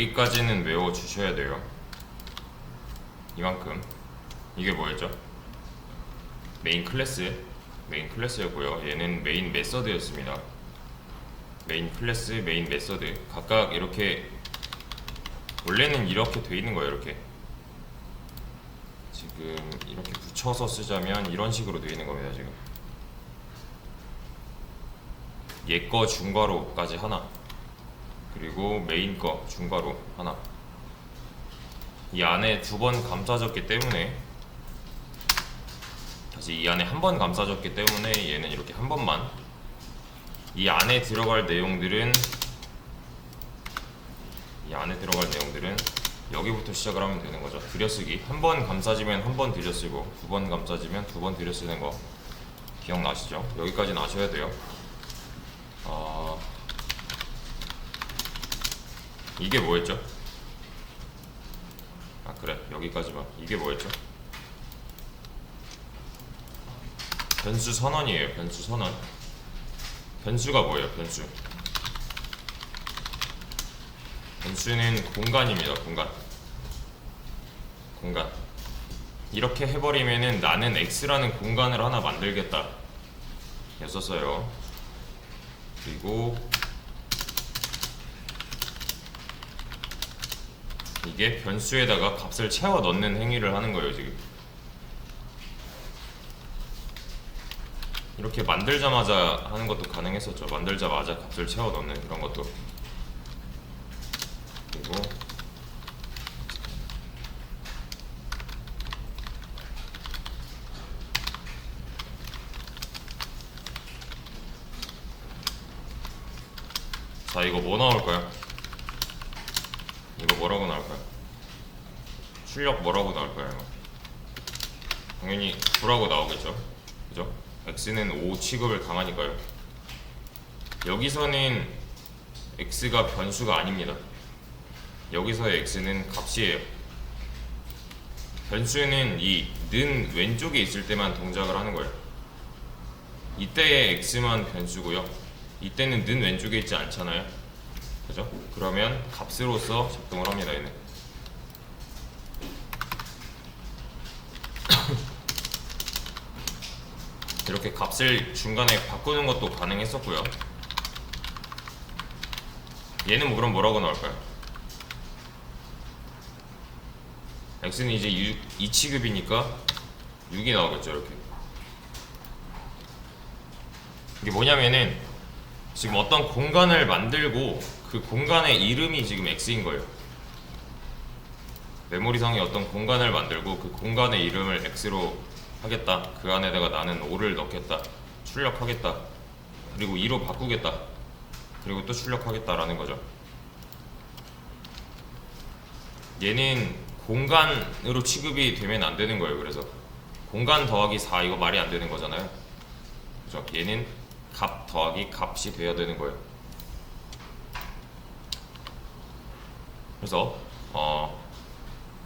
여기까지는 외워 주셔야 돼요. 이만큼. 이게 뭐였죠? 메인 클래스. 메인 클래스였고요. 얘는 메인 메서드였습니다. 메인 클래스, 메인 메서드. 각각 이렇게 원래는 이렇게 돼 있는 거예요. 이렇게. 지금 이렇게 붙여서 쓰자면 이런 식으로 돼 있는 겁니다. 지금. 얘거 중괄호까지 하나. 그리고 메인 거 중괄호 하나. 이 안에 두 번 감싸졌기 때문에 다시 이 안에 한 번 감싸졌기 때문에 얘는 이렇게 한 번만 이 안에 들어갈 내용들은 이 안에 들어갈 내용들은 여기부터 시작을 하면 되는 거죠. 들여쓰기 한 번 감싸지면 한 번 들여쓰고 두 번 감싸지면 두 번 들여쓰는 거 기억나시죠? 여기까지는 아셔야 돼요. 어... 이게 뭐였죠? 아 그래. 여기까지만 이게 뭐였죠? 변수 선언이에요 변수 선언. 변수가 뭐예요 변수? 변수는 공간입니다 공간. 공간. 이렇게 해버리면은 나는 x라는 공간을 하나 만들겠다. 였었어요. 그리고 이게 변수에다가 값을 채워 넣는 행위를 하는 거예요 지금. 이렇게 만들자마자 하는 것도 가능했었죠. 만들자마자 값을 채워 넣는 그런 것도. 그리고 자 이거 뭐 나올까요? 이거 뭐라고 나올까요? 출력 뭐라고 나올까요? 당연히 9라고 나오겠죠? 그죠? x는 5 취급을 당하니까요. 여기서는 x가 변수가 아닙니다. 여기서의 x는 값이에요. 변수는 이 는 왼쪽에 있을 때만 동작을 하는 거예요. 이때의 x만 변수고요. 이때는 는 왼쪽에 있지 않잖아요 그죠? 그러면 값으로서 작동을 합니다 얘는 이렇게 값을 중간에 바꾸는 것도 가능했었고요 얘는 뭐 그럼 뭐라고 나올까요? x는 이제 6, 2취급이니까 6이 나오겠죠 이렇게 이게 뭐냐면은 지금 어떤 공간을 만들고 그 공간의 이름이 지금 x인 거예요. 메모리상에 어떤 공간을 만들고 그 공간의 이름을 x로 하겠다. 그 안에다가 나는 5를 넣겠다. 출력하겠다. 그리고 2로 바꾸겠다. 그리고 또 출력하겠다라는 거죠. 얘는 공간으로 취급이 되면 안 되는 거예요 그래서. 공간 더하기 4 이거 말이 안 되는 거잖아요. 그죠? 얘는 값 더하기 값이 돼야 되는 거예요 그래서 어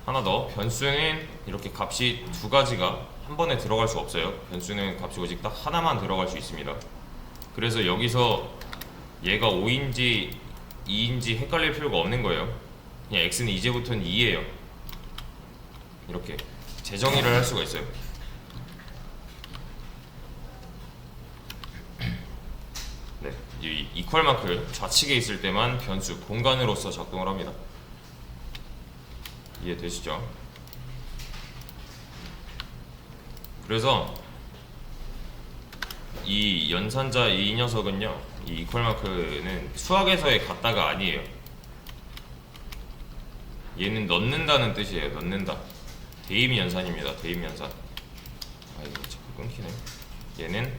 하나 더. 변수는 이렇게 값이 두 가지가 한 번에 들어갈 수 없어요. 변수는 값이 오직 딱 하나만 들어갈 수 있습니다. 그래서 여기서 얘가 5인지 2인지 헷갈릴 필요가 없는 거예요. 그냥 x는 이제부터는 2예요. 이렇게 재정의를 할 수가 있어요. 네, 이 이퀄 마크 좌측에 있을 때만 변수 공간으로서 작동을 합니다 이해되시죠? 그래서 이 연산자 이 녀석은요 이 이퀄 마크는 수학에서의 같다가 아니에요. 얘는 넣는다는 뜻이에요 넣는다. 대임 연산입니다 대임 연산. 아 이거 자꾸 끊기네. 얘는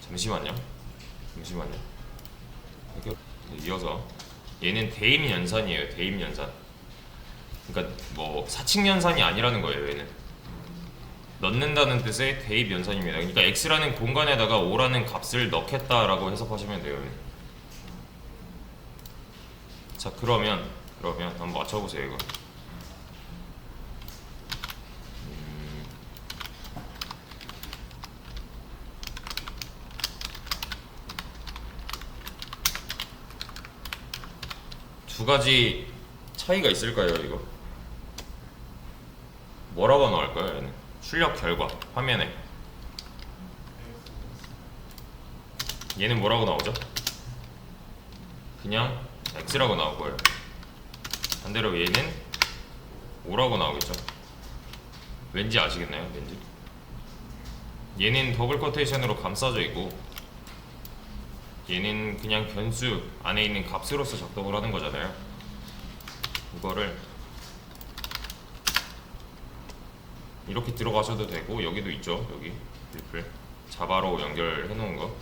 잠시만요. 잠시만요. 이어서. 얘는 대임 연산이에요 대임 연산 그러니까 뭐 사칙 연산이 아니라는 거예요 얘는 넣는다는 뜻의 대입 연산입니다. 그러니까 x라는 공간에다가 5라는 값을 넣겠다라고 해석하시면 돼요. 자 그러면 그러면 한번 맞춰보세요 이거. 음, 두 가지 차이가 있을까요, 이거? 뭐라고 나올까요, 얘는? 출력 결과 화면에 얘는 뭐라고 나오죠? 그냥 X라고 나올 거예요. 반대로 얘는 O라고 나오겠죠. 왠지 아시겠나요? 왠지. 얘는 더블 커테이션으로 감싸져 있고 얘는 그냥 변수 안에 있는 값으로서 작동을 하는 거잖아요. 이거를 이렇게 들어가셔도 되고 여기도 있죠. 여기 리플 자바로 연결해 놓은 거.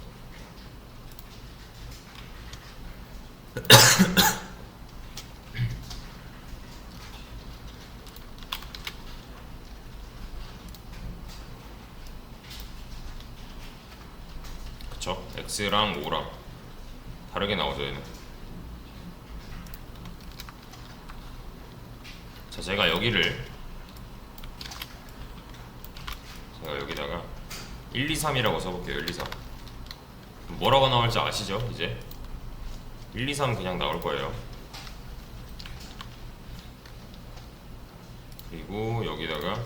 그쵸? X랑 O랑 다르게 나오죠 얘는 자 제가 여기를 제가 여기다가 1, 2, 3이라고 써볼게요 1, 2, 3 뭐라고 나올지 아시죠 이제? 1, 2, 3 그냥 나올 거예요. 그리고 여기다가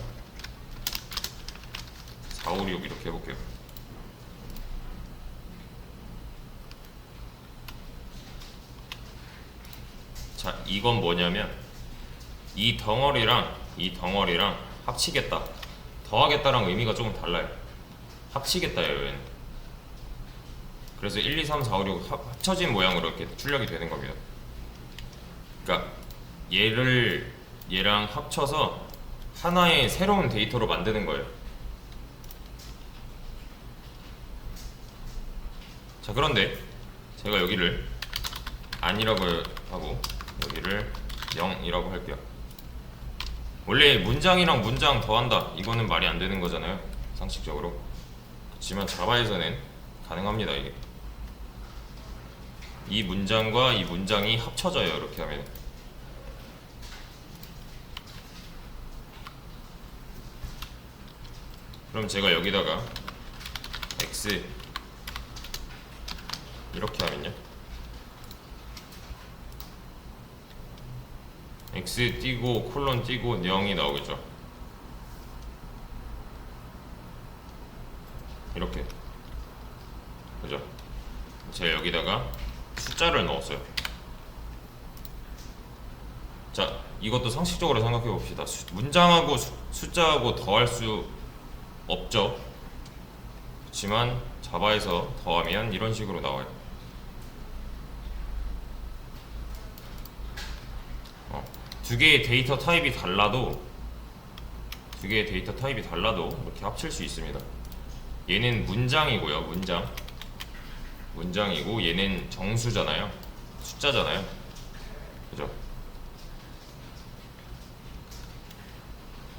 4, 5, 6 이렇게 해볼게요. 자, 이건 뭐냐면 이 덩어리랑 이 덩어리랑 합치겠다. 더하겠다랑 의미가 조금 달라요. 합치겠다예요, 얘는. 그래서 1, 2, 3, 4, 5, 6 합, 합쳐진 모양으로 이렇게 출력이 되는 겁니다. 그러니까 얘를 얘랑 합쳐서 하나의 새로운 데이터로 만드는 거예요. 자, 그런데 제가 여기를 아니라고 하고 여기를 0이라고 할게요. 원래 문장이랑 문장 더한다. 이거는 말이 안 되는 거잖아요. 상식적으로. 그렇지만 자바에서는 가능합니다 이게. 이 문장과 이 문장이 합쳐져요 이렇게 하면. 그럼 제가 여기다가 x 이렇게 하면요 x 띄고 콜론 띄고 0이 나오겠죠. 이렇게 그죠? 제가 여기다가 숫자를 넣었어요. 자, 이것도 상식적으로 생각해 봅시다. 수- 문장하고 수- 숫자하고 더할 수 없죠. 그렇지만 자바에서 더하면 이런 식으로 나와요. 두 개의 데이터 타입이 달라도 두 개의 데이터 타입이 달라도 이렇게 합칠 수 있습니다. 얘는 문장이고요. 문장. 문장이고 얘는 정수잖아요. 숫자잖아요. 그죠?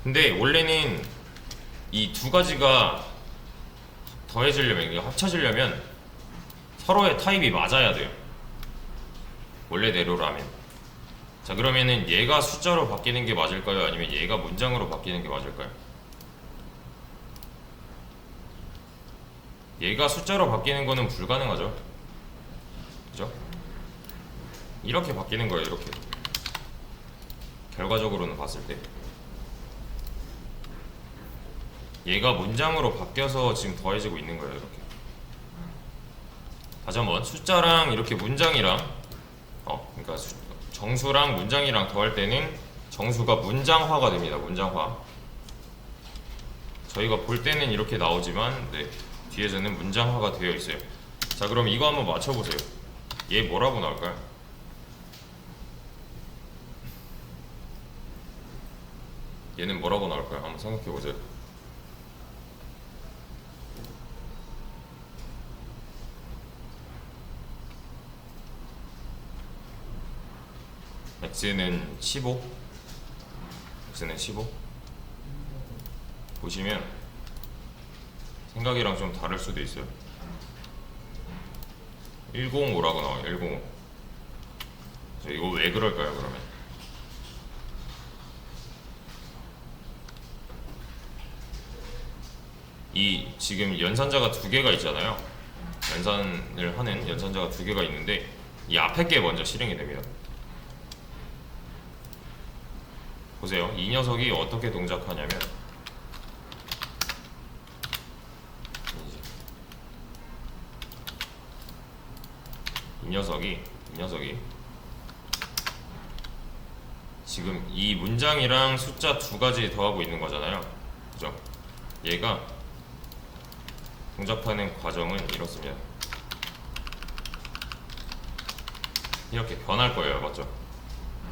근데 원래는 이 두 가지가 더해지려면 합쳐지려면 서로의 타입이 맞아야 돼요. 원래대로라면. 자 그러면은 얘가 숫자로 바뀌는 게 맞을까요? 아니면 얘가 문장으로 바뀌는 게 맞을까요? 얘가 숫자로 바뀌는 거는 불가능하죠. 그죠? 이렇게 바뀌는 거예요. 이렇게 결과적으로는 봤을 때 얘가 문장으로 바뀌어서 지금 더해지고 있는 거예요. 이렇게 다시 한번 숫자랑 이렇게 문장이랑 어 그러니까 수- 정수랑 문장이랑 더할 때는 정수가 문장화가 됩니다. 문장화. 저희가 볼 때는 이렇게 나오지만 네, 뒤에서는 문장화가 되어 있어요. 자, 그럼 이거 한번 맞춰 보세요. 얘 뭐라고 나올까요? 얘는 뭐라고 나올까요? 한번 생각해 보세요. X는 15 x는 15 보시면 생각이랑 좀 다를 수도 있어요. 105라고 나와요 105저 이거 왜 그럴까요 그러면? 이 지금 연산자가 두 개가 있잖아요. 연산을 하는 연산자가 두 개가 있는데 이 앞에 게 먼저 실행이 됩니다 보세요. 이 녀석이 어떻게 동작하냐면 이 녀석이 이 녀석이 지금 이 문장이랑 숫자 두 가지 더하고 있는 거잖아요. 그죠? 얘가 동작하는 과정은 이렇습니다. 이렇게 변할 거예요. 맞죠?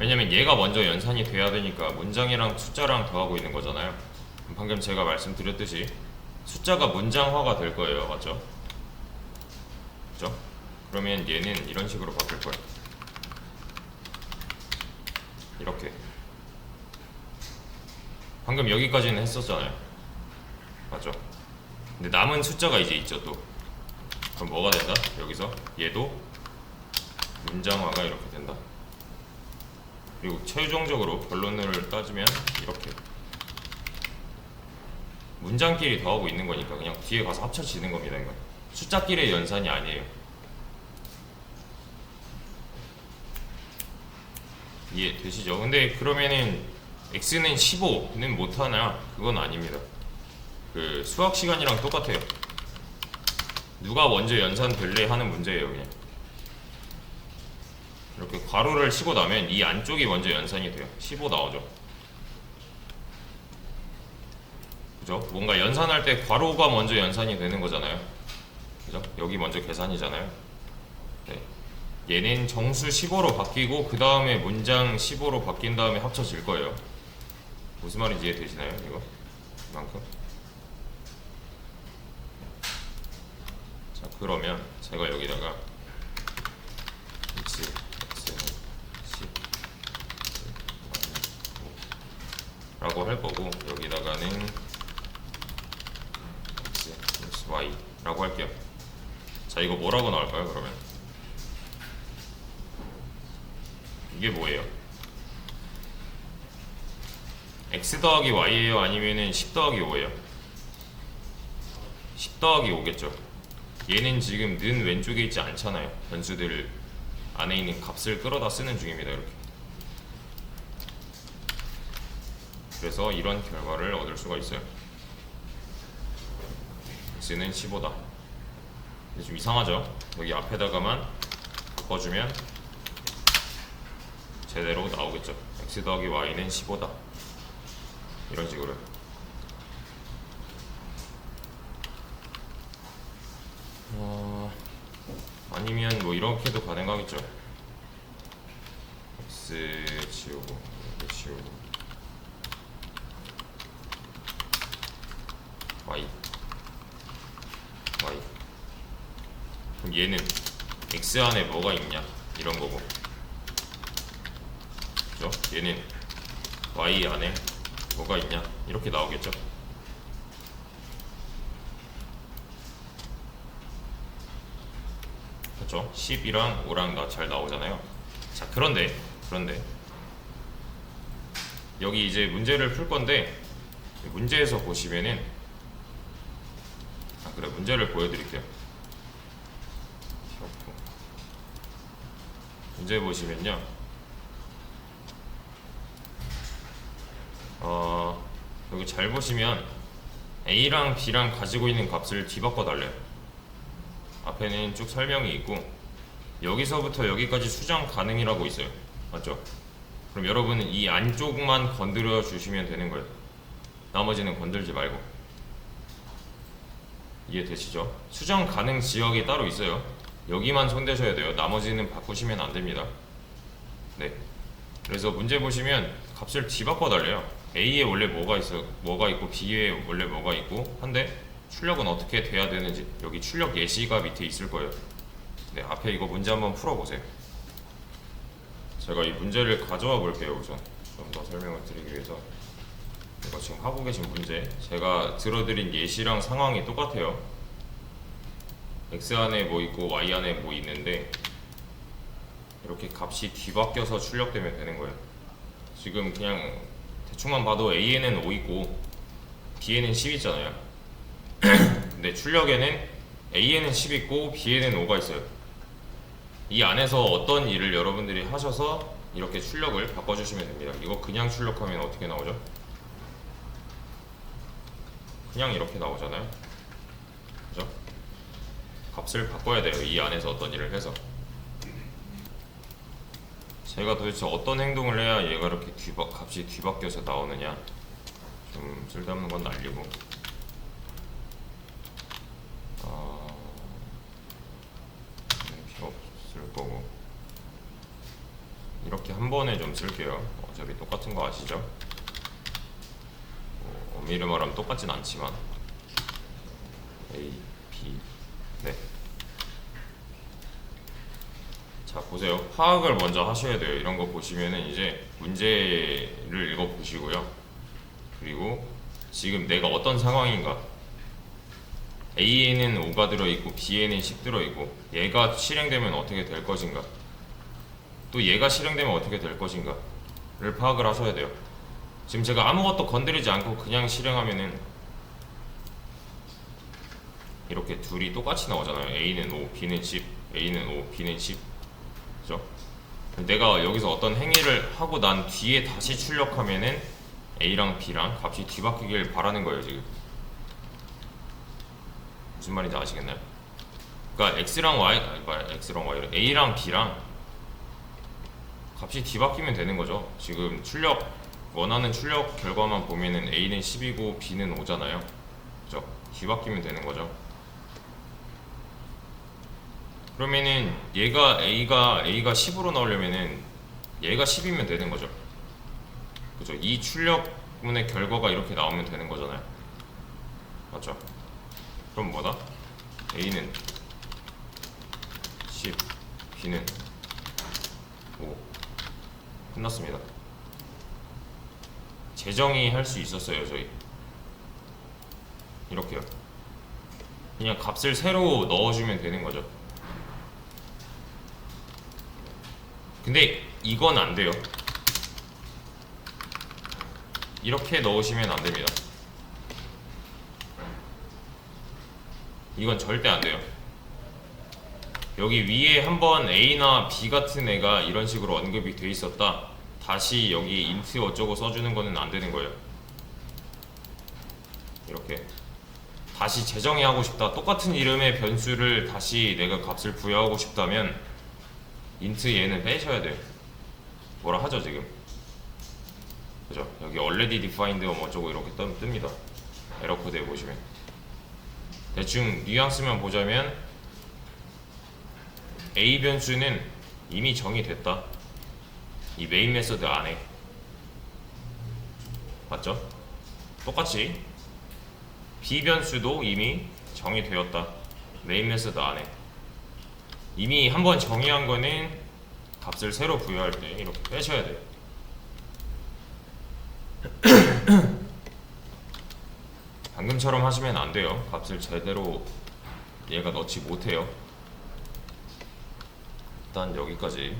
왜냐면 얘가 먼저 연산이 돼야 되니까 문장이랑 숫자랑 더하고 있는 거잖아요. 방금 제가 말씀드렸듯이 숫자가 문장화가 될 거예요. 맞죠? 그죠? 그러면 얘는 이런 식으로 바뀔 거예요. 이렇게. 방금 여기까지는 했었잖아요. 맞죠? 근데 남은 숫자가 이제 있죠 또. 그럼 뭐가 된다? 여기서 얘도 문장화가 이렇게 된다. 그리고 최종적으로 결론을 따지면 이렇게 문장끼리 더하고 있는 거니까 그냥 뒤에 가서 합쳐지는 겁니다. 이거 숫자끼리의 연산이 아니에요. 이해 되시죠? 근데 그러면은 x는 15는 못하나? 그건 아닙니다. 그 수학 시간이랑 똑같아요. 누가 먼저 연산될래 하는 문제예요, 그냥. 이렇게 괄호를 치고 나면 이 안쪽이 먼저 연산이 돼요. 15 나오죠. 그죠? 뭔가 연산할 때 괄호가 먼저 연산이 되는 거잖아요. 그죠? 여기 먼저 계산이잖아요. 네. 얘는 정수 15로 바뀌고 그 다음에 문장 15로 바뀐 다음에 합쳐질 거예요. 무슨 말인지 이해되시나요? 이거? 이만큼? 자 그러면 제가 여기다가 x x는 10 라고 할 거고 여기다가는 x 플러스 y 라고 할게요. 자 이거 뭐라고 나올까요 그러면? 이게 뭐예요? X 더하기 y예요? 아니면은 10 더하기 5예요? 10 더하기 5겠죠. 얘는 지금 는 왼쪽에 있지 않잖아요. 변수들 안에 있는 값을 끌어다 쓰는 중입니다 이렇게 그래서 이런 결과를 얻을 수가 있어요. X는 15다. 근데 좀 이상하죠? 여기 앞에다가만 바꿔주면 제대로 나오겠죠. X 더하기 y는 15다. 이런 식으로. 어, 아니면 뭐 이렇게도 가능하겠죠. x 지우고 이렇게 지우고 y 그럼 얘는 x 안에 뭐가 있냐 이런 거고 그죠? 얘는 y 안에 뭐가 있냐 이렇게 나오겠죠. 그렇죠? 10이랑 5랑 잘 나오잖아요. 자, 그런데 그런데 여기 이제 문제를 풀 건데 문제에서 보시면은 문제를 보여드릴게요. 문제 보시면요. 어 여기 잘 보시면 A랑 B랑 가지고 있는 값을 뒤바꿔 달래요. 앞에는 쭉 설명이 있고 여기서부터 여기까지 수정 가능이라고 있어요. 맞죠? 그럼 여러분은 이 안쪽만 건드려 주시면 되는 거예요. 나머지는 건들지 말고. 이해되시죠? 수정 가능 지역이 따로 있어요. 여기만 손대셔야 돼요. 나머지는 바꾸시면 안 됩니다. 네. 그래서 문제 보시면 값을 뒤바꿔 달래요. A에 원래 뭐가 있어, 뭐가 있고 B에 원래 뭐가 있고 한데 출력은 어떻게 돼야 되는지 여기 출력 예시가 밑에 있을 거예요. 네, 앞에 이거 문제 한번 풀어보세요. 제가 이 문제를 가져와 볼게요. 우선 좀 더 설명을 드리기 위해서 이거 지금 하고 계신 문제 제가 들어드린 예시랑 상황이 똑같아요. x 안에 뭐 있고 y 안에 뭐 있는데 이렇게 값이 뒤바뀌어서 출력되면 되는 거예요. 지금 그냥 대충만 봐도 a에는 5 있고 b에는 10 있잖아요. 근데 출력에는 A에는 10 있고 B에는 5가 있어요. 이 안에서 어떤 일을 여러분들이 하셔서 이렇게 출력을 바꿔주시면 됩니다. 이거 그냥 출력하면 어떻게 나오죠? 그냥 이렇게 나오잖아요. 그죠? 값을 바꿔야 돼요. 이 안에서 어떤 일을 해서. 제가 도대체 어떤 행동을 해야 얘가 이렇게 뒤바, 값이 뒤바뀌어서 나오느냐 좀 쓸데없는 건 날리고 어, 이렇게 한 번에 좀 쓸게요 어차피 똑같은 거 아시죠? 뭐, 엄밀히 말하면 똑같진 않지만. A, B, 네. 자 보세요. 파악을 먼저 하셔야 돼요. 이런 거 보시면은 이제 문제를 읽어 보시고요. 그리고 지금 내가 어떤 상황인가? A에는 5가 들어있고 B에는 10 들어있고 얘가 실행되면 어떻게 될 것인가? 또 얘가 실행되면 어떻게 될 것인가를 파악을 하셔야 돼요 지금 제가 아무것도 건드리지 않고 그냥 실행하면은 이렇게 둘이 똑같이 나오잖아요. A는 5, B는 10 A는 5, B는 10 그죠? 내가 여기서 어떤 행위를 하고 난 뒤에 다시 출력하면은 A랑 B랑 값이 뒤바뀌길 바라는 거예요 지금. 무슨 말인지 아시겠나요? 그러니까 X랑 Y, 아니 말 X랑 Y, A랑 B랑 값이 뒤바뀌면 되는 거죠. 지금 출력 원하는 출력 결과만 보면은 A는 10이고 B는 5잖아요 그죠? 뒤바뀌면 되는 거죠 그러면은 얘가 A가 A가 10으로 나오려면은 얘가 10이면 되는 거죠. 그죠? 이 출력문의 결과가 이렇게 나오면 되는 거잖아요. 맞죠? 그럼 뭐다? A는 10, B는 5. 끝났습니다. 재정의 할수 있었어요, 저희. 이렇게요. 그냥 값을 새로 넣어주면 되는 거죠. 근데 이건 안 돼요. 이렇게 넣으시면 안 됩니다. 이건 절대 안 돼요. 여기 위에 한번 A나 B 같은 애가 이런 식으로 언급이 돼 있었다. 다시 여기 int 어쩌고 써주는 거는 안 되는 거예요. 이렇게 다시 재정의 하고 싶다. 똑같은 이름의 변수를 다시 내가 값을 부여하고 싶다면 int 얘는 빼셔야 돼요. 뭐라 하죠 지금? 그죠? 여기 already defined 뭐 어쩌고 이렇게 뜹, 뜹니다. 에러 코드에 보시면 대충 뉘앙스만 보자면 a 변수는 이미 정의됐다. 이 메인 메서드 안에 맞죠? 똑같이 b 변수도 이미 정의되었다. 메인 메서드 안에 이미 한번 정의한 거는 값을 새로 부여할 때 이렇게 빼셔야 돼요. 방금처럼 하시면 안 돼요. 값을 제대로 얘가 넣지 못해요. 일단 여기까지